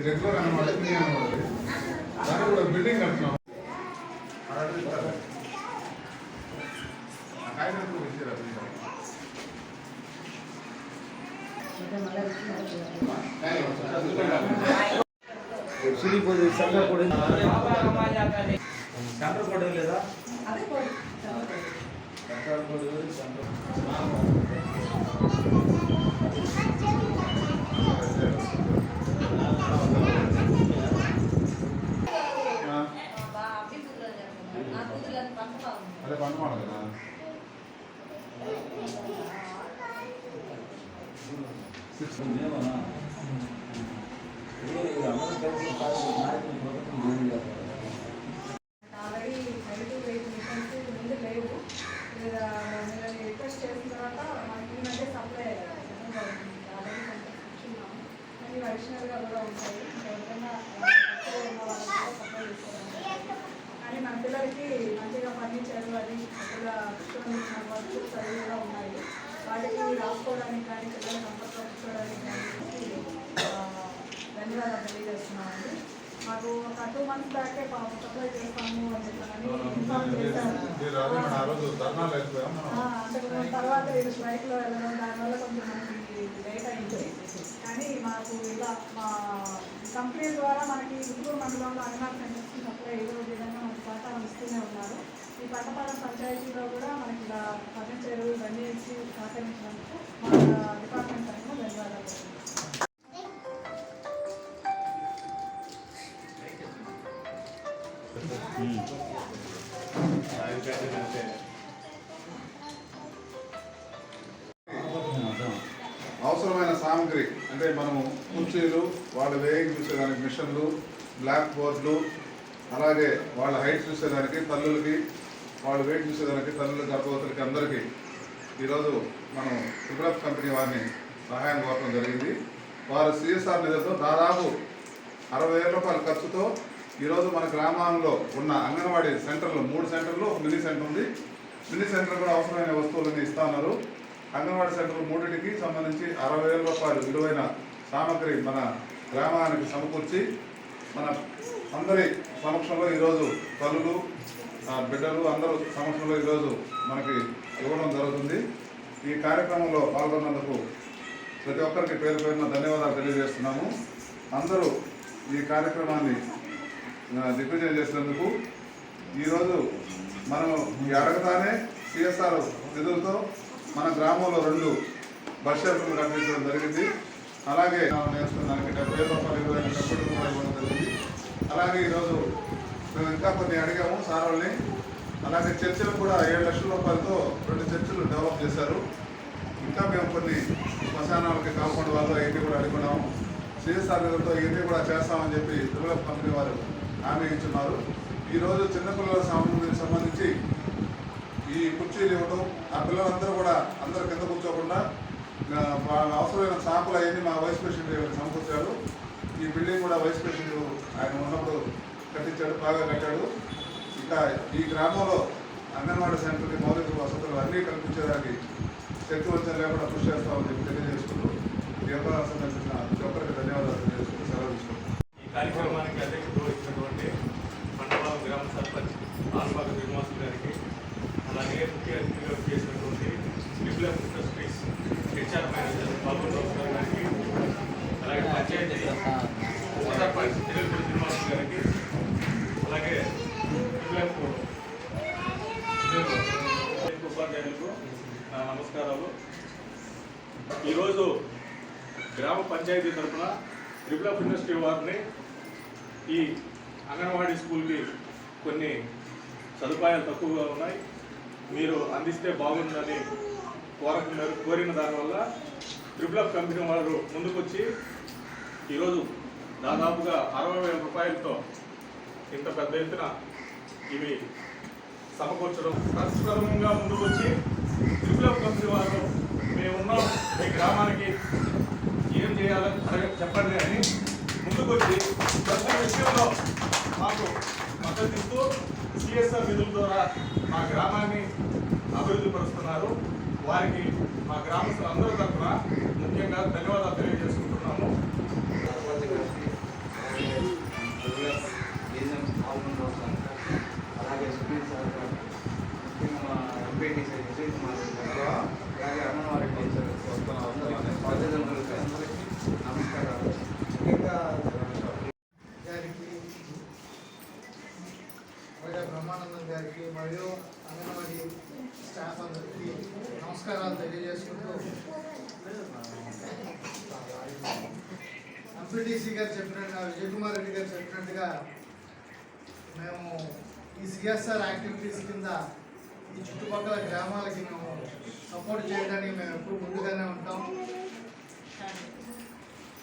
ఈ రెగ్యులర్ అనమాట మీ అనమాట దాన్ని కూడా బిల్డింగ్ కడుతున్నాం అది అడుగుతారు. ఆ కాగితం కూడా ఇచ్చారు అది. సిరిపోయి సెంటర్ కూడా సెంటర్ కూడా లేదా సెంటర్ కూడా సెంటర్ ఆ, అదే పండుకోవాలి కదా సిక్స్ ఏమన్నా అందరూ కలిసి నాయకులు ప్రభుత్వం ఏం చేస్తారు ఆల్రెడీ నెగిటివ్ వెయిట్ మిషన్స్ ముందు లేవు లేదా మీరు రిక్వెస్ట్ చేసిన తర్వాత మనకి ఈ మధ్య సప్లై ఆల్రెడీ కొంచెం కూర్చున్నాము కానీ అడిషనల్గా కూడా ఉంటాయి ఎవరికైనా కూడా సప్లై కానీ మన పిల్లలకి మంచిగా ఫర్నిచర్ అది మంచిగా కూర్చొని కూడా ఉన్నాయి వాటికి రాసుకోవడానికి కానీ పిల్లల కంఫర్ట్గా కూర్చోవడానికి కానీ ధన్యవాదాలు తెలియజేస్తున్నామండి. మాకు ఒక టూ మంత్స్ బ్యాకే పాపం సప్లై చేస్తాము అని కొంచెం తర్వాత ఇది స్ట్రైక్లో వెళ్ళడం దానివల్ల కొంచెం మనకి లేట్ అయింది. కానీ మాకు ఇలా మా కంపెనీ ద్వారా మనకి గుంటూరు మండలంలో అంగన్వాడీ సెంటర్స్కి సప్లై ఏదో విధంగా మనకి సహకారం ఇస్తూనే ఉన్నారు. ఈ పట్టపాలెం పంచాయతీలో కూడా మనకి ఇలా ఫర్నిచర్ ఇవన్నీ ఇచ్చి సహకరించినందుకు మా డిపార్ట్మెంట్ తరఫున ధన్యవాదాలు. అవసరమైన సామాగ్రి అంటే మనము కుర్చీలు వాళ్ళ వేయింగ్ చూసేదానికి మిషన్లు బ్లాక్ బోర్డులు అలాగే వాళ్ళ హైట్ చూసేదానికి తల్లులకి వాళ్ళు వెయిట్ చూసేదానికి తల్లి గర్భవతులకి అందరికీ ఈరోజు మనం ట్రిపుల్ కంపెనీ వారిని సహాయం కోరడం జరిగింది. వారు సిఎస్ఆర్ నిధులతో దాదాపు అరవై వేల రూపాయల ఖర్చుతో ఈరోజు మన గ్రామాల్లో ఉన్న అంగన్వాడీ సెంటర్లు మూడు సెంటర్లు ఒక మినీ సెంటర్ ఉంది. మినీ సెంటర్ కూడా అవసరమైన వస్తువులన్నీ ఇస్తా ఉన్నారు. అంగన్వాడీ సెంటర్ మూడింటికి సంబంధించి అరవై వేల రూపాయలు విలువైన సామాగ్రి మన గ్రామానికి సమకూర్చి మన అందరి సమక్షంలో ఈరోజు తల్లులు బిడ్డలు అందరూ సమక్షంలో ఈరోజు మనకి ఇవ్వడం జరుగుతుంది. ఈ కార్యక్రమంలో పాల్గొన్నందుకు ప్రతి ఒక్కరికి పేరు పేరున ధన్యవాదాలు తెలియజేస్తున్నాము. అందరూ ఈ కార్యక్రమాన్ని దిగ్విజయం చేసినందుకు ఈరోజు మనం ఈ అడగతానే సిఎస్ఆర్ నిధులతో మన గ్రామంలో రెండు బస్ షెల్టర్లు కట్టించడం జరిగింది. అలాగే మనం నేర్చుకున్నానికి డెబ్బై రూపాయలు ఇరవై కంప్యూటర్ ఇవ్వడం జరిగింది. అలాగే ఈరోజు మేము ఇంకా కొన్ని అడిగాము సార్ వాళ్ళని అలాగే చర్చలు కూడా ఏడు లక్షల రూపాయలతో రెండు చర్చలు డెవలప్ చేశారు. ఇంకా మేము కొన్ని శ్మశానాలకి కాంపౌండ్ వాళ్ళు అవన్నీ కూడా అడుగున్నాము. సిఎస్ఆర్ నిధులతో ఇవన్నీ కూడా చేస్తామని చెప్పి డెవలప్ కంపెనీ వారు హామీ ఇచ్చున్నారు. ఈరోజు చిన్నపిల్లల సంబంధించి సంబంధించి ఈ కుర్చీలు ఇవ్వడం ఆ పిల్లలందరూ కూడా అందరూ కింద కూర్చోకుండా వాళ్ళ అవసరమైన షాపులు అవన్నీ మా వైస్ ప్రెసిడెంట్ సమకూర్చారు. ఈ బిల్డింగ్ కూడా వైస్ ప్రెసిడెంట్ ఆయన ఉన్నప్పుడు కట్టించాడు బాగా కట్టాడు. ఇంకా ఈ గ్రామంలో అంగన్వాడీ సెంటర్కి మౌలిక వసతులు అన్నీ కల్పించేదానికి శక్తి వచ్చే లేకుండా కృషి చేస్తామని చెప్పి తెలియజేసుకుంటూ ఈ అవకాశం కల్పించిన ప్రతి ఒక్కరికి ధన్యవాదాలు తెలియజేసుకుంటూ సెలవు తీసుకుంటాం ఈ కార్యక్రమానికి అధ్యక్షుడు ఇచ్చినటువంటి మండలం గ్రామ సర్పంచ్ ఆల్పాక శ్రీనివాసులు గారికి అలాగే ముఖ్య అతిథిగా చేసినటువంటి Viplav industries HR manager Baburao గారు గారికి అలాగే పంచాయతీ ఉప సర్పంచ్ తెలుగుపూడి శ్రీనివాసులు గారికి అలాగే విప్లవ్ ఉపాధ్యాయులకు నా నమస్కారాలు ఈరోజు గ్రామ పంచాయతీ తరఫున ట్రిపుల్ పుణ్యశ్రీ వారిని ఈ అంగన్వాడీ స్కూల్కి కొన్ని సదుపాయాలు తక్కువగా ఉన్నాయి. మీరు అందిస్తే బాగుందని కోరుకున్నారు కోరిన దానివల్ల త్రిపుల కంపెనీ వారు ముందుకొచ్చి ఈరోజు దాదాపుగా అరవై వేల రూపాయలతో ఇంత పెద్ద ఎత్తున ఇవి సమకూర్చడం ప్రతిస్పందంగా ముందుకొచ్చి త్రిపుల కంపెనీ వారు మేమున్నాం. మీ గ్రామానికి ఏం చేయాలో చెప్పండి అని ముందుకొచ్చి ప్రతి విషయంలో మాకు మద్దతిస్తూ సిఎస్ఆర్ నిధుల ద్వారా మా గ్రామాన్ని అభివృద్ధి పరుస్తున్నారు. వారికి మా గ్రామస్తులందరూ తరఫున ముఖ్యంగా ధన్యవాదాలు తెలియజేసుకుంటున్నాము. అలాగే సుప్రీం సార్ ముఖ్యంగా ఎంపీటీ సార్ విజయ్ కుమార్ అలాగే అమ్మవారి వైరా బ్రహ్మానందం గారికి మరియు అంగన్వాడీ స్టాఫ్ అందరికీ నమస్కారాలు తెలియజేసుకుంటూ ఎంపీటీసీ గారు చెప్పినట్టుగా విజయకుమార్ రెడ్డి గారు చెప్పినట్టుగా మేము ఈ సిఎస్ఆర్ యాక్టివిటీస్ కింద ఈ చుట్టుపక్కల గ్రామాలకి మేము సపోర్ట్ చేయడానికి మేము ఎప్పుడు ముందుగానే ఉంటాం.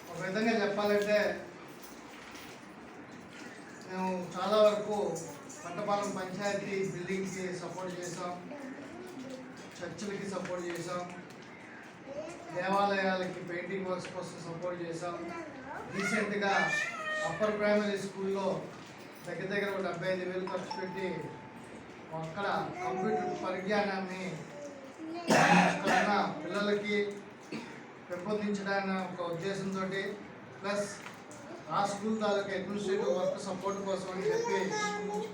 ఒక విధంగా చెప్పాలంటే మేము చాలా వరకు పంటపాలెం పంచాయతీ బిల్డింగ్కి సపోర్ట్ చేసాం చర్చిలకి సపోర్ట్ చేసాం దేవాలయాలకి పెయింటింగ్ వర్క్స్ కోసం సపోర్ట్ చేసాం రీసెంట్గా అప్పర్ ప్రైమరీ స్కూల్లో దగ్గర దగ్గర ఒక డెబ్బై ఐదు వేలు ఖర్చు పెట్టి అక్కడ కంప్యూటర్ పరిజ్ఞానాన్ని అక్కడ పిల్లలకి పెంపొందించడానికి ఒక ఉద్దేశంతో ప్లస్ ఆ స్కూల్ తాలూకా అడ్మినిస్ట్రేటివ్ వర్క్ సపోర్ట్ కోసం అని చెప్పి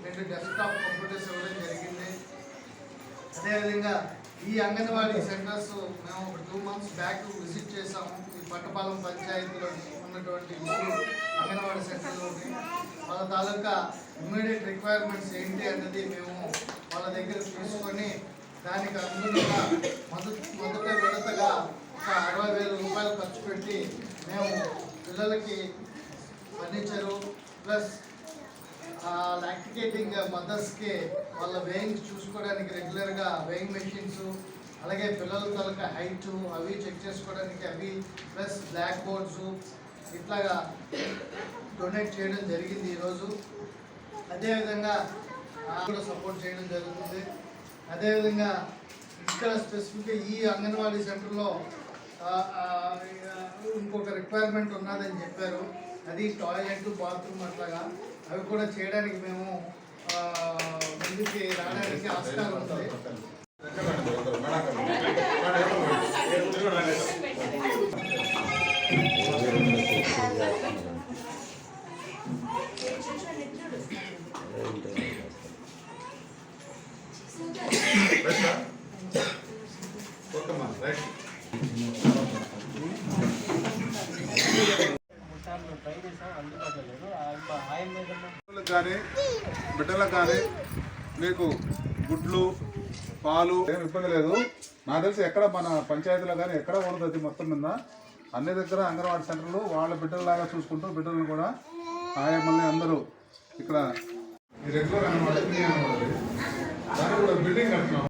రెండు డెస్క్టాప్ కంప్యూటర్స్ ఇవ్వడం జరిగింది. అదేవిధంగా ఈ అంగన్వాడీ సెంటర్స్ మేము ఒక టూ మంత్స్ బ్యాక్ విజిట్ చేసాము ఈ పట్టపాలెం పంచాయతీలో ఉన్నటువంటి అంగన్వాడీ సెంటర్లోని వాళ్ళ తాలూకా ఇమ్మీడియట్ రిక్వైర్మెంట్స్ ఏంటి అన్నది మేము వాళ్ళ దగ్గర తీసుకొని దానికి అనుగుణంగా మొదటి మొదట విడతగా ఒక అరవై వేల రూపాయలు ఖర్చు పెట్టి మేము పిల్లలకి ఫర్నిచరు ప్లస్ లాక్టికేటింగ్ మదర్స్కి వాళ్ళ వేయింగ్ చూసుకోవడానికి రెగ్యులర్గా వేయింగ్ మెషిన్స్ అలాగే పిల్లల తాలూకా హైట్ అవి చెక్ చేసుకోవడానికి అవి ప్లస్ బ్లాక్ బోర్డ్స్ ఇట్లాగా డొనేట్ చేయడం జరిగింది ఈరోజు అదేవిధంగా ఆ, కూడా సపోర్ట్ చేయడం జరుగుతుంది. అదేవిధంగా ఇక్కడ స్పెసిఫిక్గా ఈ అంగన్వాడీ సెంటర్లో ఇంకొక రిక్వైర్మెంట్ ఉన్నదని చెప్పారు. అది టాయిలెట్ బాత్రూమ్ అట్లాగా. అవి కూడా చేయడానికి మేము ఆ, ముందుకి రావడానికి ఆస్కారం ఉంది. ఓకే రైట్ ట్రై చేసాం అందుబాటులో లేదు ఆయన లేదమ్మా పిల్లలకు కానీ బిడ్డలకు కానీ మీకు గుడ్లు పాలు ఏం ఇబ్బంది లేదు. నాకు తెలిసి ఎక్కడ మన పంచాయతీలో కానీ ఎక్కడ ఉండదు మొత్తం మీద అన్ని దగ్గర అంగన్వాడీ సెంటర్లు వాళ్ళ బిడ్డలలాగా చూసుకుంటూ బిడ్డలను కూడా ఆయమ్మల్ని అందరూ ఇక్కడ రెగ్యులర్ అంగన్వాడీ కూడా బిల్డింగ్ కడుతున్నాం.